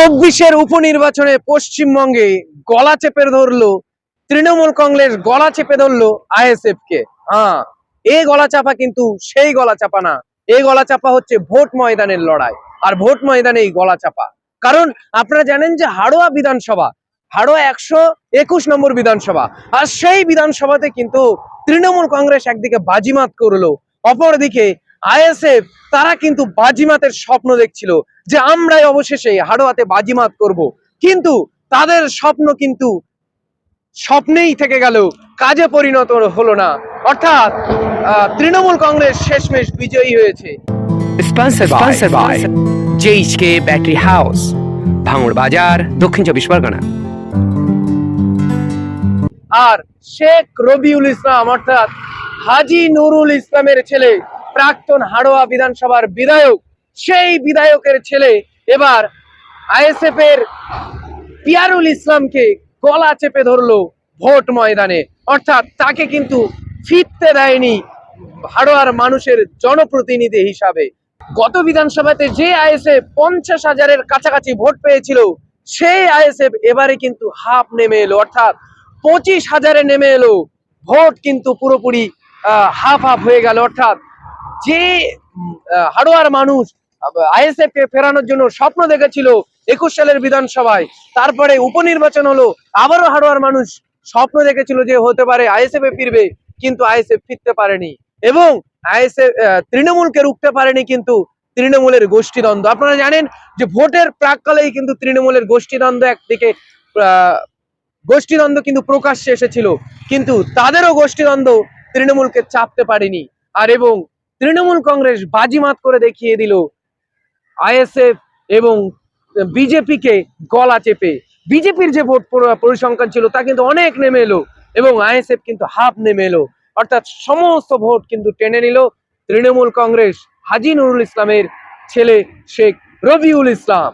চব্বিশের উপনির্বাচনে পশ্চিমবঙ্গে গলা চেপে ধরলো, তৃণমূল কংগ্রেস গলা চেপে ধরলো আইএসএফ কে হ্যাঁ এই গলা চাপা কিন্তু সেই গলা চাপা না। এই গলা চাপা হচ্ছে ভোট ময়দানের লড়াই, আর ভোট ময়দানে এই গলা চাপা। কারণ আপনারা জানেন যে হাড়োয়া বিধানসভা, হাড়োয়া একশো একুশ নম্বর বিধানসভা, আর সেই বিধানসভাতে কিন্তু তৃণমূল কংগ্রেস একদিকে বাজিমাত করল, অপরদিকে আইএসএফ তারা কিন্তু বাজিমাতের স্বপ্ন দেখছিল যে আমরাই অবশেষে হাড়োয়াতে বাজিমাত করব। কিন্তু তাদের স্বপ্ন কিন্তু স্বপ্নেই থেকে গেল কাজে পরিণত হলো না। অর্থাৎ তৃণমূল কংগ্রেস শেষমেশ বিজয়ী হয়েছে। JHK Battery ভাঙড় বাজার দক্ষিণ চব্বিশ পরগনা। আর শেখ রবিউল ইসলাম অর্থাৎ হাজি নুরুল ইসলামের ছেলে প্রাক্তন হাড়োয়া বিধানসভার বিধায়ক, সেই বিধায়কের ছেলে এবার আইএসএফ এর পিয়ারুল ইসলামকে গলা চেপে ধরলো ভোট ময়দানে। অর্থাৎ তাকে কিন্তু ফিরতে দেয়নি হাড়োয়ার মানুষের জনপ্রতিনিধি হিসাবে। গত বিধানসভাতে যে আইএসএফ পঞ্চাশ হাজারের কাছাকাছি ভোট পেয়েছিল, সেই আইএসএফ এবারে কিন্তু হাফ নেমে এলো। অর্থাৎ পঁচিশ হাজারে নেমে এলো। ভোট কিন্তু পুরোপুরি হাফ হাফ হয়ে গেল। অর্থাৎ যে হাড়োয়ার মানুষ আইএসএফ কে ফেরানোর জন্য স্বপ্ন দেখেছিল একুশ সালের বিধানসভায়। তারপরে উপনির্বাচন হলো, আবারও হাড়োয়ার মানুষ স্বপ্ন দেখেছিল যে হতে পারে আইএসএফ এ ফিরবে, কিন্তু আইএসএফ ফিরতে পারেনি। এবং আইএসএফ তৃণমূলকে রুখতে পারেনি কিন্তু তৃণমূলের গোষ্ঠীদ্বন্দ্ব। আপনারা জানেন যে ভোটের প্রাককালেই কিন্তু তৃণমূলের গোষ্ঠীদ্বন্দ্ব একদিকে গোষ্ঠীদ্বন্দ্ব কিন্তু প্রকাশ্যে এসেছিল, কিন্তু তাদেরও গোষ্ঠীদ্বন্দ্ব তৃণমূলকে চাপতে পারেনি। আর এবং তৃণমূল কংগ্রেস বাজিমাত করে দেখিয়ে দিল আইএসএফ এবং বিজেপিকে গলা চেপে। বিজেপির যে ভোট পরিসংখ্যান ছিল তা কিন্তু অনেক নেমে এলো এবং আইএসএফ কিন্তু হাফ নেমে এলো। অর্থাৎ সমস্ত ভোট কিন্তু টেনে নিল তৃণমূল কংগ্রেস হাজি নুরুল ইসলামের ছেলে শেখ রবিউল ইসলাম।